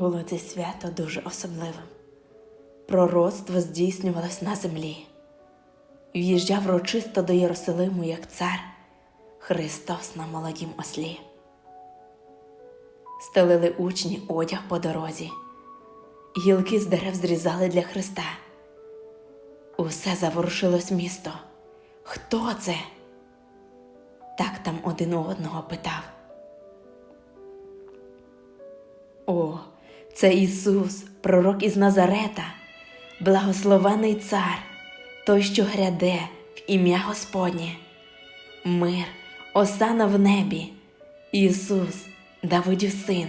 Було це свято дуже особливим. Пророцтво здійснювалось на землі. В'їжджав урочисто до Єрусалиму як цар Христос на молодім ослі. Стелили учні одяг по дорозі, гілки з дерев зрізали для Христа. Усе заворушилось місто. Хто це? Так там один у одного питав. Це Ісус, пророк із Назарета, благословений цар, той, що гряде в ім'я Господнє. Мир, осана в небі, Ісус, Давидів син,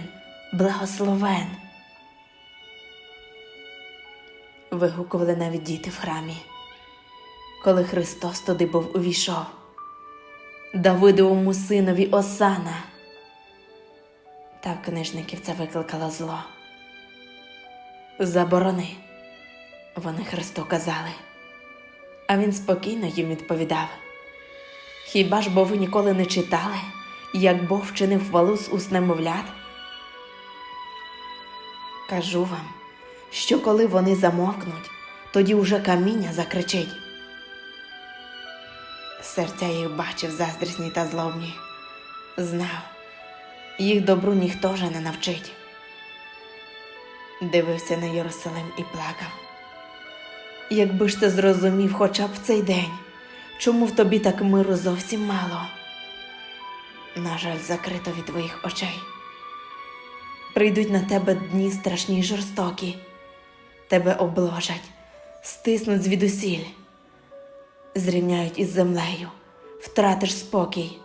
благословен. Вигукували навіть діти в храмі, коли Христос туди був увійшов. Давидовому синові Осана. Та в книжників це викликало зло. Заборони, вони Христу казали, а він спокійно їм відповідав. Хіба ж бо ви ніколи не читали, як Бог вчинив хвалу з уст немовлят? Кажу вам, що коли вони замовкнуть, тоді уже каміння закричить. Серця їх бачив заздрісні та злобні, знав, їх добру ніхто вже не навчить. Дивився на Єрусалим і плакав. Якби ж ти зрозумів хоча б в цей день, чому в тобі так миру зовсім мало. На жаль, закрито від твоїх очей. Прийдуть на тебе дні страшні й жорстокі, тебе обложать, стиснуть звідусіль, зрівняють із землею, втратиш спокій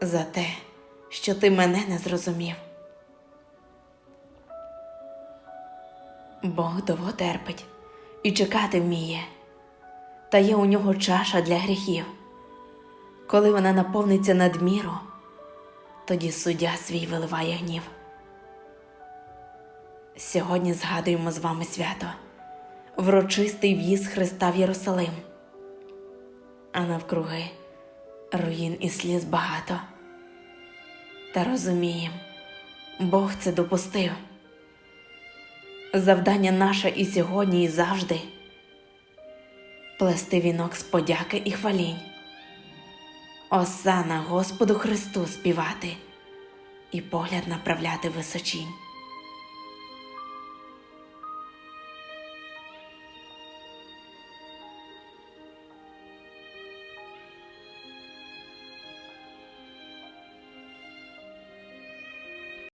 за те, що ти мене не зрозумів. Бог довго терпить і чекати вміє, та є у нього чаша для гріхів. Коли вона наповниться надміру, тоді суддя свій виливає гнів. Сьогодні згадуємо з вами свято, врочистий в'їзд Христа в Єрусалим, а навкруги руїн і сліз багато. Та розумієм, Бог це допустив. Завдання наше і сьогодні, і завжди плести вінок з подяки і хвалінь. Осана Господу Христу співати і погляд направляти височінь.